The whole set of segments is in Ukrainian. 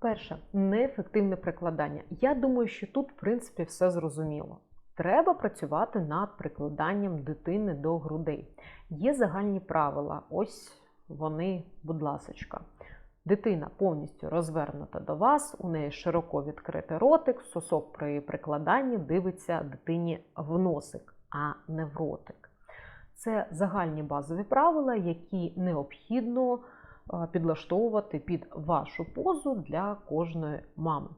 Перше, неефективне прикладання. Я думаю, що тут, в принципі, все зрозуміло. Треба працювати над прикладанням дитини до грудей. Є загальні правила. Ось вони, будь ласочка. Дитина повністю розвернута до вас, у неї широко відкритий ротик, сосок при прикладанні дивиться дитині в носик, а не в ротик. Це загальні базові правила, які необхідно підлаштовувати під вашу позу для кожної мами.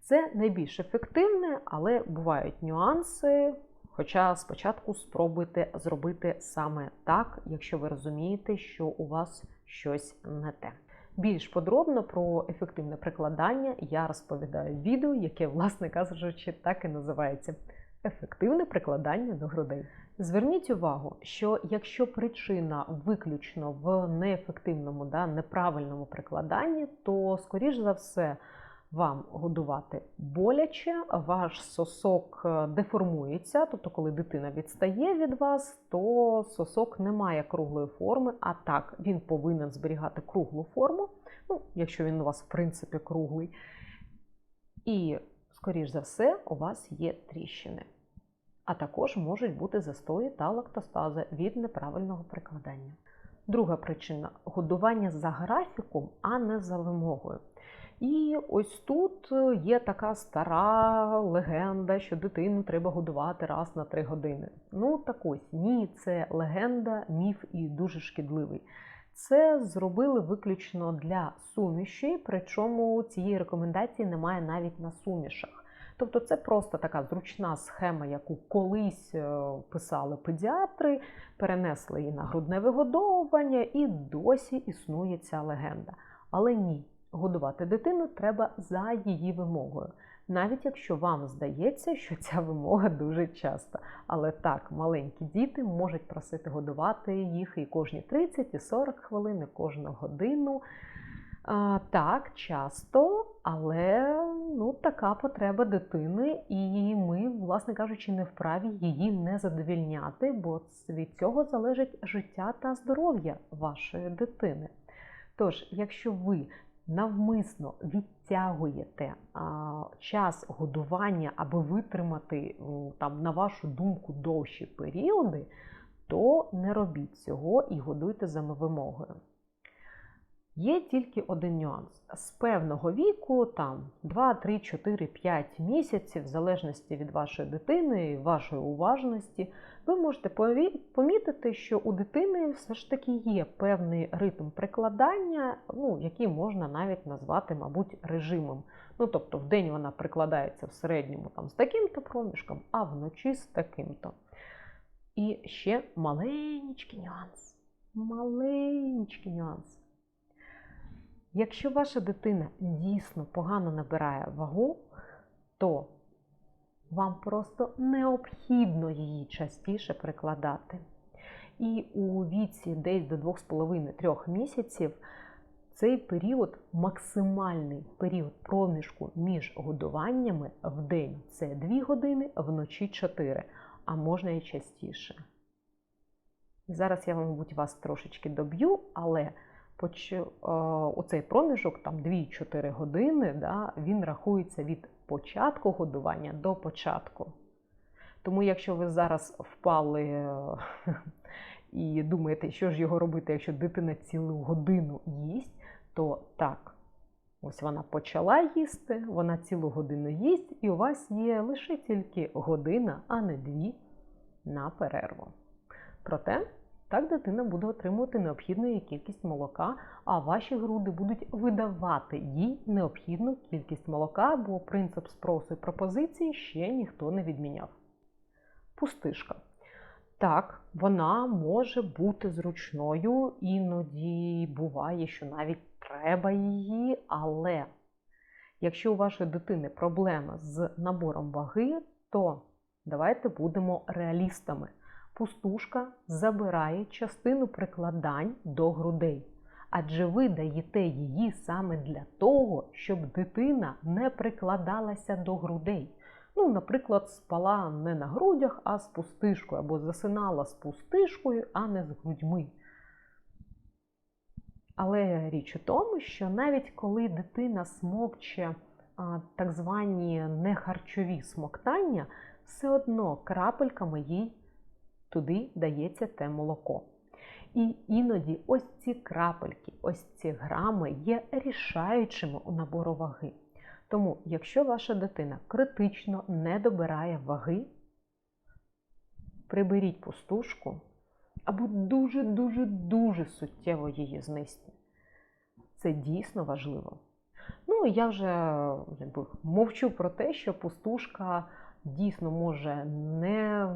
Це найбільш ефективне, але бувають нюанси. Хоча спочатку спробуйте зробити саме так, якщо ви розумієте, що у вас щось не те. Більш подробно про ефективне прикладання я розповідаю в відео, яке, власне кажучи, так і називається ефективне прикладання до грудей. Зверніть увагу, що якщо причина виключно в неефективному, да, неправильному прикладанні, то, скоріш за все, вам годувати боляче, ваш сосок е, деформується, тобто, коли дитина відстає від вас, то сосок не має круглої форми, а так, він повинен зберігати круглу форму, ну, якщо він у вас, в принципі, круглий. І, скоріш за все, у вас є тріщини. А також можуть бути застої та лактостази від неправильного прикладання. Друга причина годування за графіком, а не за вимогою. І ось тут є така стара легенда, що дитину треба годувати раз на три години. Ну так ось ні, це легенда, міф і дуже шкідливий. Це зробили виключно для суміші, причому цієї рекомендації немає навіть на сумішах. Тобто це просто така зручна схема, яку колись е, писали педіатри, перенесли її на грудне вигодовування, і досі існує ця легенда. Але ні, годувати дитину треба за її вимогою. Навіть якщо вам здається, що ця вимога дуже часто. Але так, маленькі діти можуть просити годувати їх і кожні 30 і 40 хвилин, і кожну годину. Так, часто, але ну, така потреба дитини, і ми, власне кажучи, не вправі її не задовільняти, бо від цього залежить життя та здоров'я вашої дитини. Тож, якщо ви навмисно відтягуєте а, час годування, аби витримати, там, на вашу думку, довші періоди, то не робіть цього і годуйте за вимогою. Є тільки один нюанс. З певного віку, там 2, 3, 4, 5 місяців, в залежності від вашої дитини і вашої уважності, ви можете помітити, що у дитини все ж таки є певний ритм прикладання, ну, який можна навіть назвати, мабуть, режимом. Ну, Тобто, в день вона прикладається в середньому там, з таким-то проміжком, а вночі з таким-то. І ще маленький нюанс. Маленький нюанс. Якщо ваша дитина дійсно погано набирає вагу, то вам просто необхідно її частіше прикладати. І у віці десь до 2,5-3 місяців цей період максимальний період проміжку між годуваннями в день це 2 години, вночі 4, а можна і частіше. Зараз я, мабуть, вас трошечки доб'ю, але оцей проміжок, там 2-4 години, да, він рахується від початку годування до початку. Тому, якщо ви зараз впали е, і думаєте, що ж його робити, якщо дитина цілу годину їсть, то так, ось вона почала їсти, вона цілу годину їсть, і у вас є лише тільки година, а не дві на перерву. Проте. Так дитина буде отримувати необхідну кількість молока, а ваші груди будуть видавати їй необхідну кількість молока, бо принцип спросу і пропозиції ще ніхто не відміняв. Пустишка. Так, вона може бути зручною, іноді буває, що навіть треба її, але якщо у вашої дитини проблема з набором ваги, то давайте будемо реалістами пустушка забирає частину прикладань до грудей. Адже ви даєте її саме для того, щоб дитина не прикладалася до грудей. Ну, наприклад, спала не на грудях, а з пустишкою, або засинала з пустишкою, а не з грудьми. Але річ у тому, що навіть коли дитина смокче а, так звані нехарчові смоктання, все одно крапельками їй туди дається те молоко. І іноді ось ці крапельки, ось ці грами є рішаючими у набору ваги. Тому, якщо ваша дитина критично не добирає ваги, приберіть пустушку або дуже-дуже-дуже суттєво її знизьте. Це дійсно важливо. Ну, я вже мовчу про те, що пустушка дійсно може не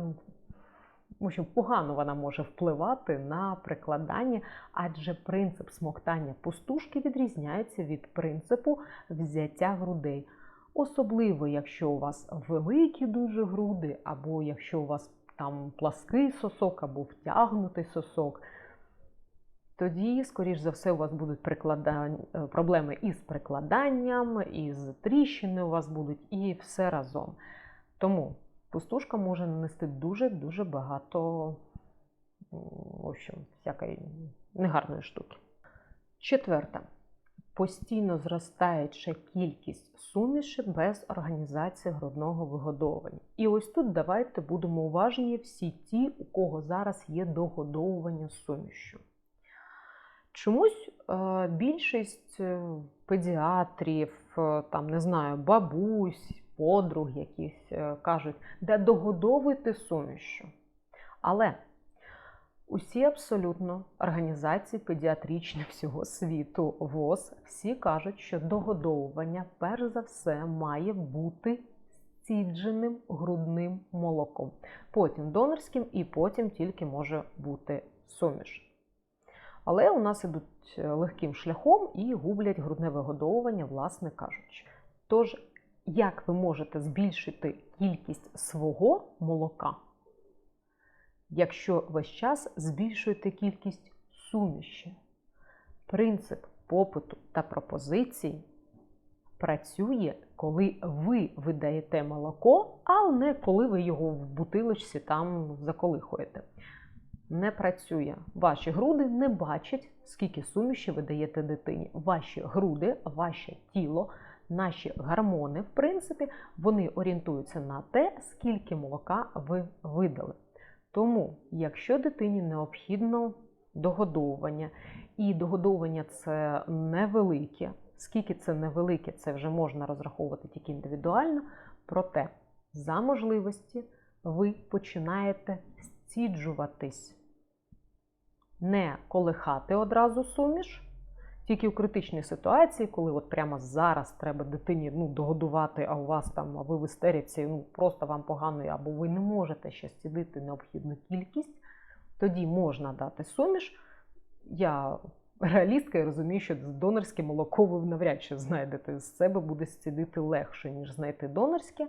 в общем, погано вона може впливати на прикладання, адже принцип смоктання пустушки відрізняється від принципу взяття грудей. Особливо, якщо у вас великі дуже груди, або якщо у вас там плаский сосок, або втягнутий сосок. Тоді, скоріш за все, у вас будуть прикладання, проблеми із прикладанням, із тріщини у вас будуть, і все разом. Тому пустушка може нанести дуже-дуже багато в общем, всякої негарної штуки. Четверта. Постійно зростаюча кількість суміші без організації грудного вигодовування. І ось тут давайте будемо уважні всі ті, у кого зараз є догодовування сумішю. Чомусь е, більшість педіатрів, там, не знаю, бабусь, подруг якісь е, кажуть, де догодовуйте сумішю. Але усі абсолютно організації педіатричні всього світу ВОЗ всі кажуть, що догодовування, перш за все, має бути стідженим грудним молоком. Потім донорським і потім тільки може бути суміш. Але у нас ідуть е, легким шляхом і гублять грудне вигодовування, власне кажучи. Тож як ви можете збільшити кількість свого молока, якщо весь час збільшуєте кількість суміші. Принцип попиту та пропозиції працює, коли ви видаєте молоко, а не коли ви його в бутилочці там заколихуєте. Не працює. Ваші груди не бачать, скільки суміші ви даєте дитині. Ваші груди, ваше тіло наші гормони, в принципі, вони орієнтуються на те, скільки молока ви видали. Тому, якщо дитині необхідно догодовування, і догодовування це невелике, скільки це невелике, це вже можна розраховувати тільки індивідуально, проте за можливості ви починаєте стіджуватись. Не колихати одразу суміш, тільки у критичній ситуації, коли от прямо зараз треба дитині ну, догодувати, а у вас там, ви в істериці, ну просто вам погано, або ви не можете ще стідити необхідну кількість, тоді можна дати суміш. Я реалістка і розумію, що донорське молоко ви навряд чи знайдете. З себе буде стідити легше, ніж знайти донорське.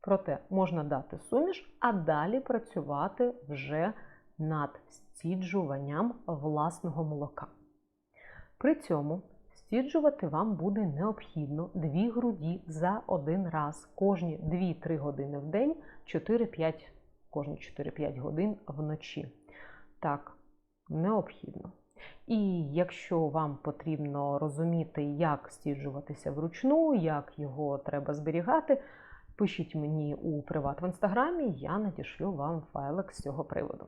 Проте можна дати суміш, а далі працювати вже над стіджуванням власного молока. При цьому стіджувати вам буде необхідно 2 груді за один раз кожні 2-3 години в день, 4-5 кожні 4-5 годин вночі. Так, необхідно. І якщо вам потрібно розуміти, як стіджуватися вручну, як його треба зберігати, пишіть мені у приват в інстаграмі, я надішлю вам файлик з цього приводу.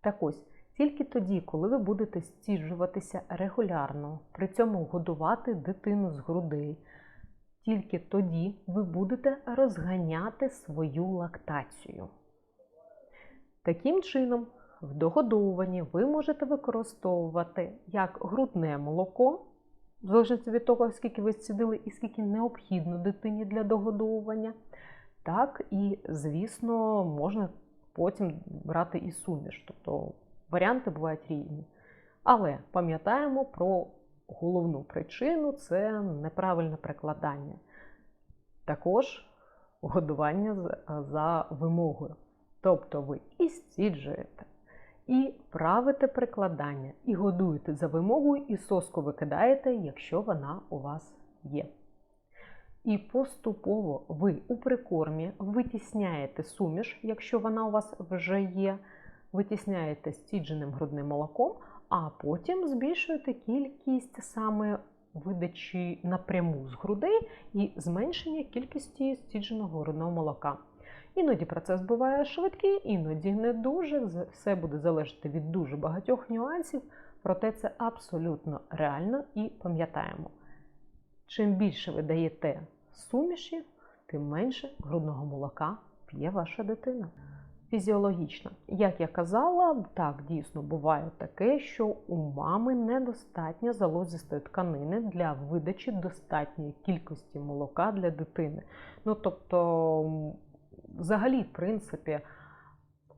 Так ось, тільки тоді, коли ви будете стіджуватися регулярно, при цьому годувати дитину з грудей, тільки тоді ви будете розганяти свою лактацію. Таким чином, в догодовуванні ви можете використовувати як грудне молоко, в залежності від того, скільки ви зцідили і скільки необхідно дитині для догодовування, так і, звісно, можна потім брати і суміш. Тобто Варіанти бувають різні. Але пам'ятаємо про головну причину це неправильне прикладання. Також годування за вимогою. Тобто ви і стіджуєте, і правите прикладання, і годуєте за вимогою, і соску викидаєте, якщо вона у вас є. І поступово ви у прикормі витісняєте суміш, якщо вона у вас вже є витісняєте стідженим грудним молоком, а потім збільшуєте кількість саме видачі напряму з грудей і зменшення кількості стідженого грудного молока. Іноді процес буває швидкий, іноді не дуже. Все буде залежати від дуже багатьох нюансів, проте це абсолютно реально і пам'ятаємо. Чим більше ви даєте суміші, тим менше грудного молока п'є ваша дитина. Фізіологічно, як я казала, так дійсно буває таке, що у мами недостатньо залозистої тканини для видачі достатньої кількості молока для дитини. Ну тобто, взагалі, в принципі,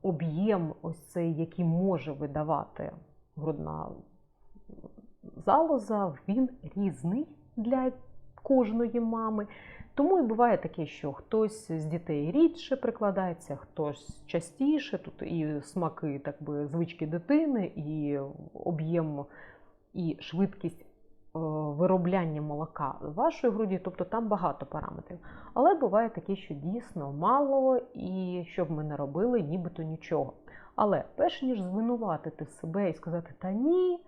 об'єм ось цей, який може видавати грудна залоза, він різний для кожної мами. Тому і буває таке, що хтось з дітей рідше прикладається, хтось частіше. Тут і смаки, так би, звички дитини, і об'єм, і швидкість е, виробляння молока вашої груді, тобто там багато параметрів. Але буває таке, що дійсно мало, і що б ми не робили, нібито нічого. Але перш ніж звинуватити себе і сказати, та ні,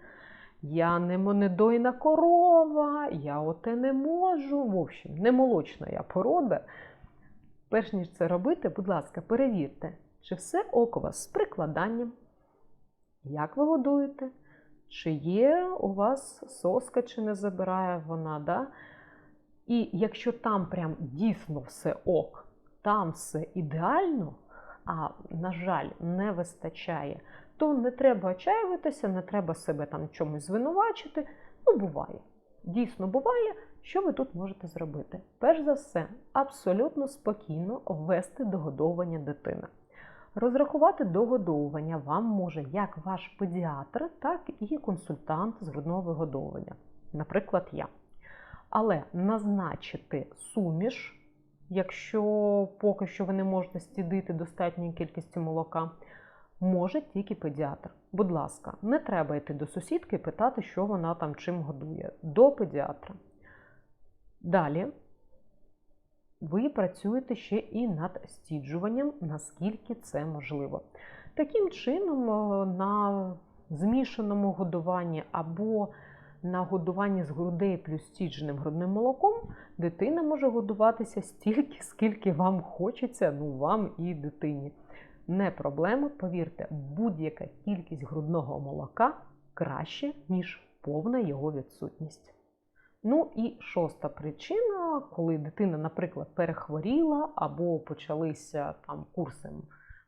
я не монедойна корова, я оте не можу. В общем, не молочна я порода. Перш ніж це робити, будь ласка, перевірте, чи все ок у вас з прикладанням, як ви годуєте, чи є у вас соска, чи не забирає вона. Да? І якщо там прям дійсно все ок, там все ідеально, а, на жаль, не вистачає, то не треба отчаюватися, не треба себе там чомусь звинувачити. Ну, буває. Дійсно буває, що ви тут можете зробити? Перш за все, абсолютно спокійно ввести догодовування дитини. Розрахувати догодовування вам може як ваш педіатр, так і консультант з грудного вигодовування, наприклад, я. Але назначити суміш, якщо поки що ви не можете стідити достатньої кількості молока, може тільки педіатр. Будь ласка, не треба йти до сусідки і питати, що вона там чим годує. До педіатра. Далі ви працюєте ще і над стіджуванням, наскільки це можливо. Таким чином, е, на змішаному годуванні або на годуванні з грудей плюс стідженим грудним молоком дитина може годуватися стільки, скільки вам хочеться, ну вам і дитині. Не проблема, повірте, будь-яка кількість грудного молока краще, ніж повна його відсутність. Ну і шоста причина, коли дитина, наприклад, перехворіла або почалися там курси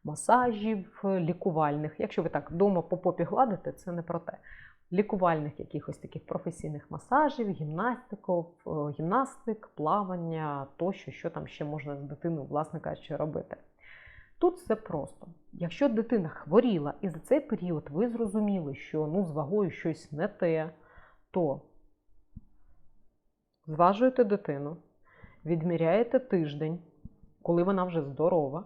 масажів лікувальних. Якщо ви так вдома по попі гладите, це не про те. Лікувальних якихось таких професійних масажів, е, гімнастик, плавання тощо, що там ще можна з дитиною, власне кажучи, робити. Тут все просто. Якщо дитина хворіла і за цей період ви зрозуміли, що ну, з вагою щось не те, то зважуєте дитину, відміряєте тиждень, коли вона вже здорова,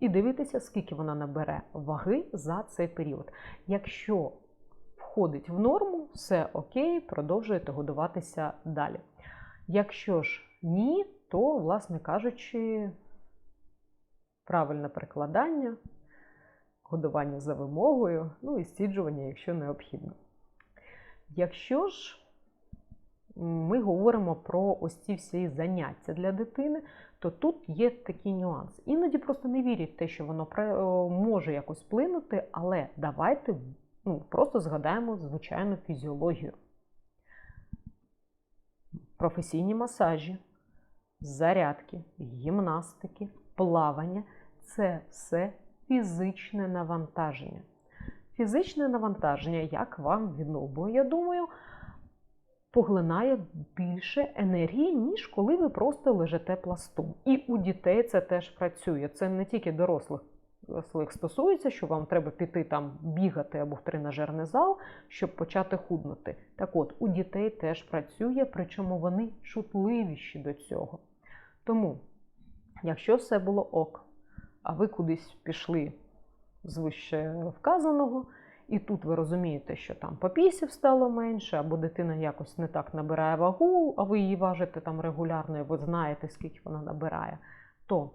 і дивитеся, скільки вона набере ваги за цей період. Якщо входить в норму, все окей, продовжуєте годуватися далі. Якщо ж ні, то, власне кажучи, правильне перекладання, годування за вимогою, ну і стіджування, якщо необхідно. Якщо ж ми говоримо про ось ці всі заняття для дитини, то тут є такий нюанс. Іноді просто не вірять в те, що воно може якось вплинути, але давайте ну, просто згадаємо звичайну фізіологію. Професійні масажі, зарядки, гімнастики, плавання це все фізичне навантаження. Фізичне навантаження, як вам відомо, я думаю, поглинає більше енергії, ніж коли ви просто лежите пластом. І у дітей це теж працює. Це не тільки дорослих стосується, що вам треба піти там бігати або в тренажерний зал, щоб почати худнути. Так от, у дітей теж працює, причому вони чутливіші до цього. Тому, якщо все було ок, а ви кудись пішли з вище вказаного, і тут ви розумієте, що там попісів стало менше, або дитина якось не так набирає вагу, а ви її важите там регулярно, і ви знаєте, скільки вона набирає, то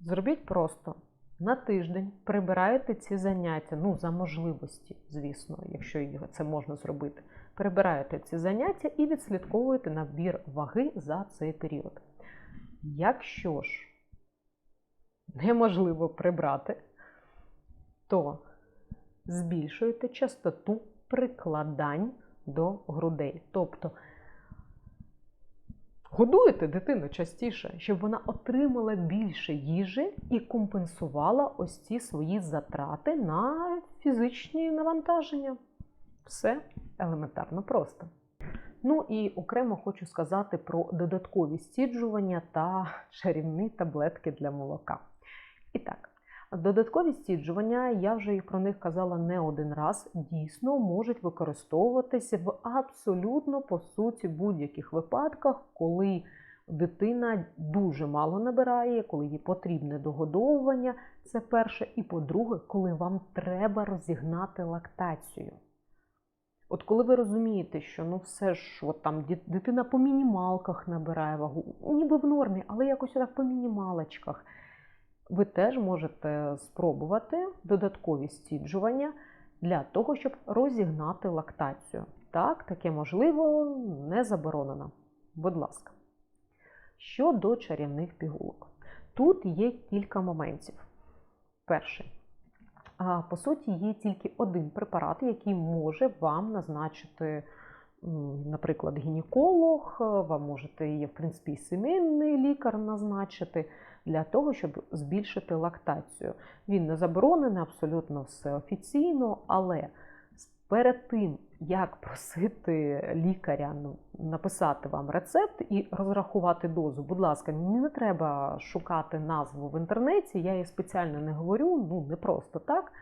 зробіть просто на тиждень прибираєте ці заняття, ну, за можливості, звісно, якщо це можна зробити. Прибираєте ці заняття і відслідковуєте набір ваги за цей період. Якщо ж неможливо прибрати, то збільшуєте частоту прикладань до грудей. Тобто годуєте дитину частіше, щоб вона отримала більше їжі і компенсувала ось ці свої затрати на фізичні навантаження. Все елементарно просто. Ну і окремо хочу сказати про додаткові стіджування та чарівні таблетки для молока. І так, додаткові стіджування, я вже і про них казала не один раз, дійсно можуть використовуватися в абсолютно по суті будь-яких випадках, коли дитина дуже мало набирає, коли їй потрібне догодовування. Це перше. І по-друге, коли вам треба розігнати лактацію. От коли ви розумієте, що ну все ж от там дитина по мінімалках набирає вагу, ніби в нормі, але якось так по мінімалочках, ви теж можете спробувати додаткові стіджування для того, щоб розігнати лактацію. Так, таке можливо, не заборонено. Будь ласка. Щодо чарівних пігулок, тут є кілька моментів. Перший. По суті, є тільки один препарат, який може вам назначити, наприклад, гінеколог, е, вам можете є, в принципі, і сімейний лікар назначити для того, щоб збільшити лактацію. Він не заборонений, абсолютно все офіційно, але перед тим, як просити лікаря ну, написати вам рецепт і розрахувати дозу, будь ласка, не треба шукати назву в інтернеті. Я її спеціально не говорю, ну не просто так.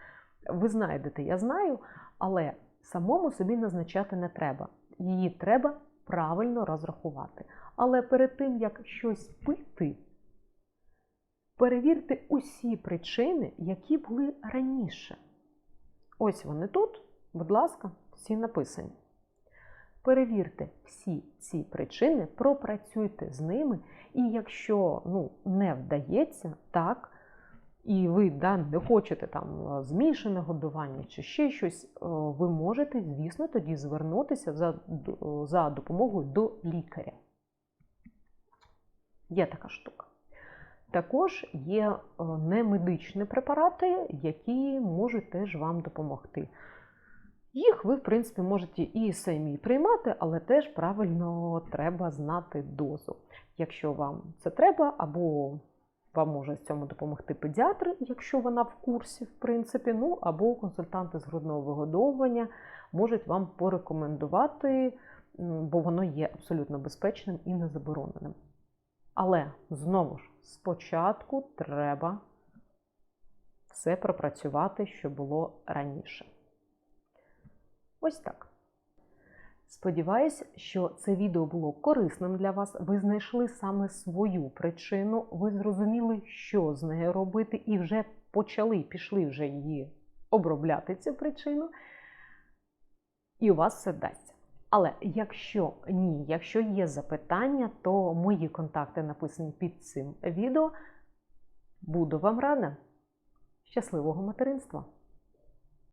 Ви знайдете, я знаю, але самому собі назначати не треба. Її треба правильно розрахувати. Але перед тим, як щось пити, перевірте усі причини, які були раніше. Ось вони тут, будь ласка, всі написані. Перевірте всі ці причини, пропрацюйте з ними, і якщо ну, не вдається, так, і ви да, не хочете там е, змішане годування чи ще щось, е, ви можете, звісно, тоді звернутися за, за допомогою до лікаря. Є така штука. Також є е, немедичні препарати, які можуть теж вам допомогти. Їх ви, в принципі, можете і самі приймати, але теж правильно треба знати дозу. Якщо вам це треба, або вам може з цьому допомогти педіатр, якщо вона в курсі, в принципі, ну або консультанти з грудного вигодовування можуть вам порекомендувати, бо воно є абсолютно безпечним і незабороненим. Але знову ж, спочатку треба все пропрацювати, що було раніше. Ось так. Сподіваюсь, що це відео було корисним для вас. Ви знайшли саме свою причину, ви зрозуміли, що з нею робити, і вже почали, пішли вже її обробляти цю причину, і у вас все вдасться. Але якщо ні, якщо є запитання, то мої контакти написані під цим відео. Буду вам рада. Щасливого материнства!